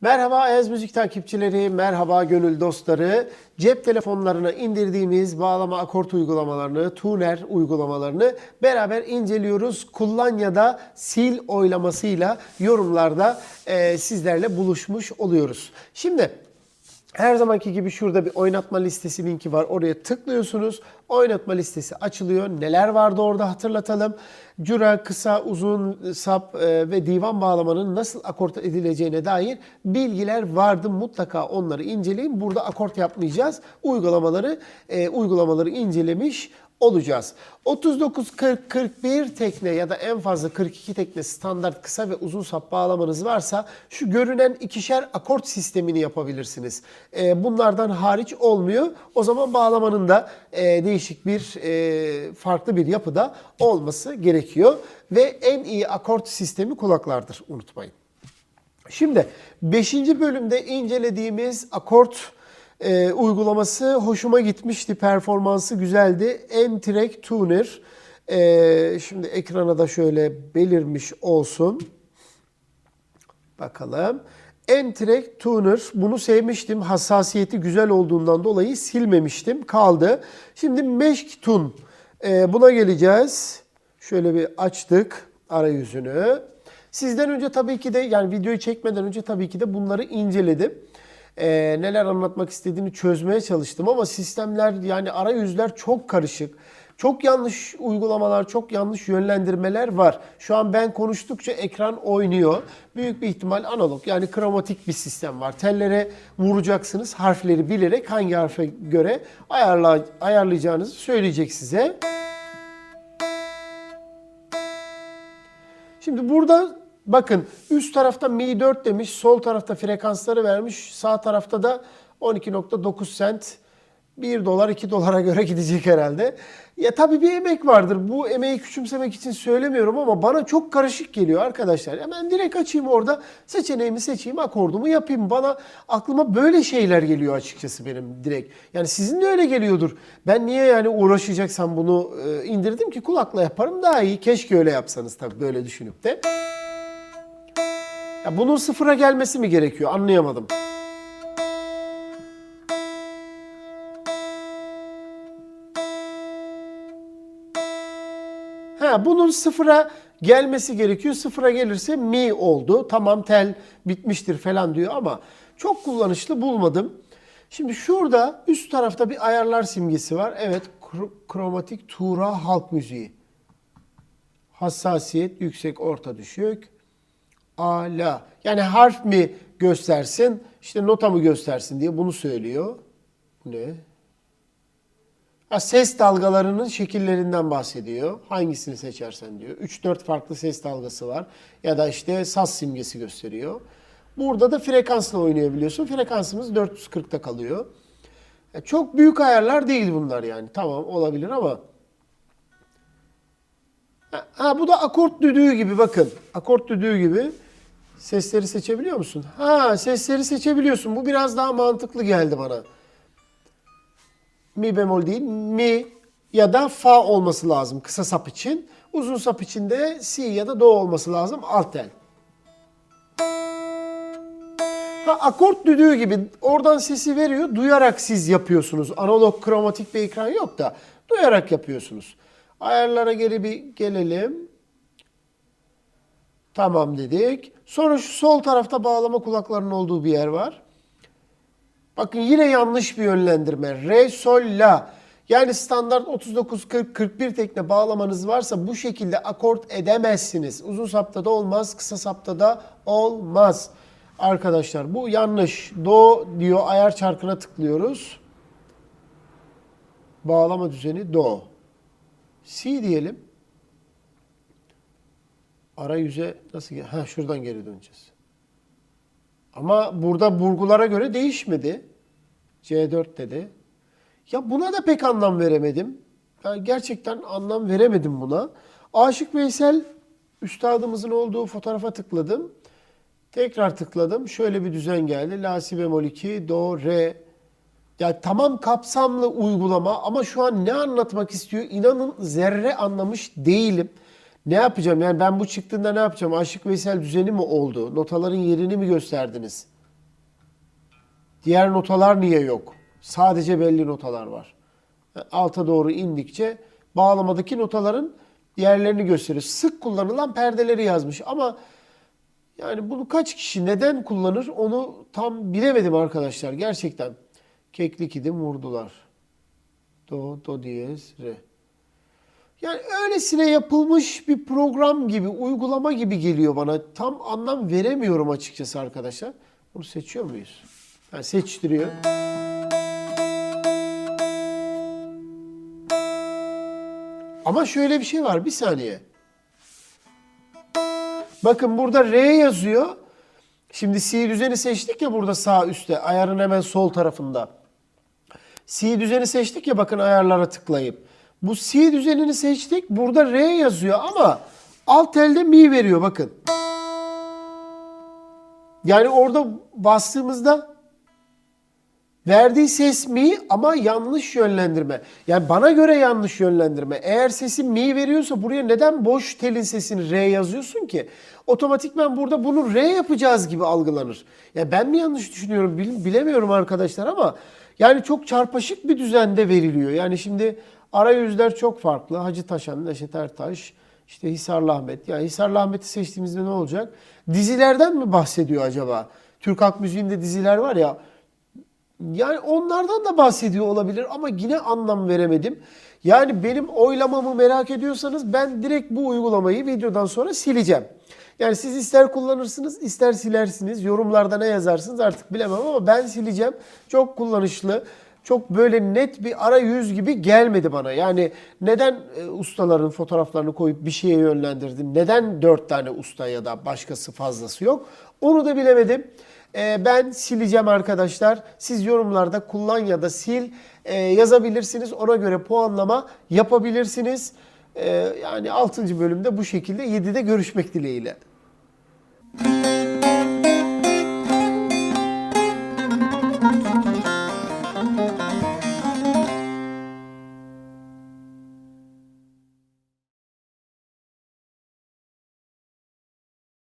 Merhaba Ayaz Müzik takipçileri, merhaba gönül dostları. Cep telefonlarına indirdiğimiz bağlama akort uygulamalarını, tuner uygulamalarını beraber inceliyoruz. Kullan ya da sil oylamasıyla yorumlarda e, sizlerle buluşmuş oluyoruz. Şimdi her zamanki gibi şurada bir oynatma listesi linki var. Oraya tıklıyorsunuz. Oynatma listesi açılıyor. Neler vardı orada hatırlatalım. Cura, kısa, uzun sap e, ve divan bağlamanın nasıl akort edileceğine dair bilgiler vardı. Mutlaka onları inceleyin. Burada akort yapmayacağız. Uygulamaları e, uygulamaları incelemiş olacağız. 39 40 41 tekne ya da en fazla 42 tekne standart kısa ve uzun sap bağlamanız varsa şu görünen ikişer akort sistemini yapabilirsiniz. Ee, bunlardan hariç olmuyor. O zaman bağlamanın da e, değişik bir e, farklı bir yapıda olması gerekiyor ve en iyi akort sistemi kulaklardır unutmayın. Şimdi 5. bölümde incelediğimiz akort e, uygulaması hoşuma gitmişti. Performansı güzeldi. M-Track Tuner. E, şimdi ekrana da şöyle belirmiş olsun. Bakalım. M-Track Tuner. Bunu sevmiştim. Hassasiyeti güzel olduğundan dolayı silmemiştim. Kaldı. Şimdi Mesh Tune. E, buna geleceğiz. Şöyle bir açtık arayüzünü. Sizden önce tabii ki de yani videoyu çekmeden önce tabii ki de bunları inceledim. Ee, neler anlatmak istediğini çözmeye çalıştım ama sistemler yani arayüzler çok karışık. Çok yanlış uygulamalar, çok yanlış yönlendirmeler var. Şu an ben konuştukça ekran oynuyor. Büyük bir ihtimal analog yani kromatik bir sistem var. Tellere vuracaksınız harfleri bilerek hangi harfe göre ayarla, ayarlayacağınızı söyleyecek size. Şimdi burada bakın üst tarafta Mi 4 demiş, sol tarafta frekansları vermiş, sağ tarafta da 12.9 cent 1 dolar 2 dolara göre gidecek herhalde. Ya tabii bir emek vardır. Bu emeği küçümsemek için söylemiyorum ama bana çok karışık geliyor arkadaşlar. Hemen direkt açayım orada seçeneğimi seçeyim, akordumu yapayım. Bana aklıma böyle şeyler geliyor açıkçası benim direkt. Yani sizin de öyle geliyordur. Ben niye yani uğraşacaksam bunu e, indirdim ki kulakla yaparım daha iyi. Keşke öyle yapsanız tabii böyle düşünüp de. Ya bunun sıfıra gelmesi mi gerekiyor? Anlayamadım. Ha, bunun sıfıra gelmesi gerekiyor. Sıfıra gelirse mi oldu. Tamam tel bitmiştir falan diyor ama çok kullanışlı bulmadım. Şimdi şurada üst tarafta bir ayarlar simgesi var. Evet kro- kromatik tura halk müziği. Hassasiyet yüksek orta düşük. Ala. Yani harf mi göstersin, işte nota mı göstersin diye bunu söylüyor. Bu ne? Ha, ses dalgalarının şekillerinden bahsediyor. Hangisini seçersen diyor. 3-4 farklı ses dalgası var. Ya da işte saz simgesi gösteriyor. Burada da frekansla oynayabiliyorsun. Frekansımız 440'ta kalıyor. Ya çok büyük ayarlar değil bunlar yani. Tamam olabilir ama Ha, bu da akort düdüğü gibi bakın. Akort düdüğü gibi. Sesleri seçebiliyor musun? Ha sesleri seçebiliyorsun. Bu biraz daha mantıklı geldi bana. Mi bemol değil, mi ya da fa olması lazım kısa sap için. Uzun sap için de si ya da do olması lazım alt tel. Ha, akort düdüğü gibi oradan sesi veriyor. Duyarak siz yapıyorsunuz. Analog kromatik bir ekran yok da duyarak yapıyorsunuz. Ayarlara geri bir gelelim. Tamam dedik. Sonra şu sol tarafta bağlama kulaklarının olduğu bir yer var. Bakın yine yanlış bir yönlendirme. Re, sol, la. Yani standart 39, 40, 41 tekne bağlamanız varsa bu şekilde akort edemezsiniz. Uzun sapta da olmaz, kısa sapta da olmaz. Arkadaşlar bu yanlış. Do diyor ayar çarkına tıklıyoruz. Bağlama düzeni do. Si diyelim. Arayüze nasıl? Ha şuradan geri döneceğiz. Ama burada burgulara göre değişmedi. C4 dedi. Ya buna da pek anlam veremedim. Yani gerçekten anlam veremedim buna. Aşık Veysel üstadımızın olduğu fotoğrafa tıkladım. Tekrar tıkladım. Şöyle bir düzen geldi. La si bemol 2, do, re. Ya tamam kapsamlı uygulama ama şu an ne anlatmak istiyor? İnanın zerre anlamış değilim. Ne yapacağım? Yani ben bu çıktığında ne yapacağım? Aşık Veysel düzeni mi oldu? Notaların yerini mi gösterdiniz? Diğer notalar niye yok? Sadece belli notalar var. Alta doğru indikçe bağlamadaki notaların yerlerini gösteriyor. Sık kullanılan perdeleri yazmış ama yani bunu kaç kişi neden kullanır onu tam bilemedim arkadaşlar gerçekten. Keklik idim vurdular. Do, do diyez, re. Yani öylesine yapılmış bir program gibi, uygulama gibi geliyor bana. Tam anlam veremiyorum açıkçası arkadaşlar. Bunu seçiyor muyuz? Yani seçtiriyor. Ama şöyle bir şey var, bir saniye. Bakın burada R yazıyor. Şimdi C düzeni seçtik ya burada sağ üstte, ayarın hemen sol tarafında. C düzeni seçtik ya bakın ayarlara tıklayıp. Bu C düzenini seçtik. Burada R yazıyor ama alt elde mi veriyor bakın. Yani orada bastığımızda verdiği ses mi ama yanlış yönlendirme. Yani bana göre yanlış yönlendirme. Eğer sesi mi veriyorsa buraya neden boş telin sesini R yazıyorsun ki? Otomatikman burada bunu R yapacağız gibi algılanır. Ya ben mi yanlış düşünüyorum bil- bilemiyorum arkadaşlar ama yani çok çarpışık bir düzende veriliyor. Yani şimdi arayüzler çok farklı. Hacı Taşan, Neşet Ertaş, işte Hisarlı Ahmet. Ya Hisarlı Ahmet'i seçtiğimizde ne olacak? Dizilerden mi bahsediyor acaba? Türk halk müziğinde diziler var ya. Yani onlardan da bahsediyor olabilir ama yine anlam veremedim. Yani benim oylamamı merak ediyorsanız ben direkt bu uygulamayı videodan sonra sileceğim. Yani siz ister kullanırsınız ister silersiniz. Yorumlarda ne yazarsınız artık bilemem ama ben sileceğim. Çok kullanışlı. Çok böyle net bir arayüz gibi gelmedi bana. Yani neden e, ustaların fotoğraflarını koyup bir şeye yönlendirdin? Neden dört tane usta ya da başkası fazlası yok? Onu da bilemedim. E, ben sileceğim arkadaşlar. Siz yorumlarda kullan ya da sil e, yazabilirsiniz. Ona göre puanlama yapabilirsiniz. E, yani 6. bölümde bu şekilde 7'de görüşmek dileğiyle.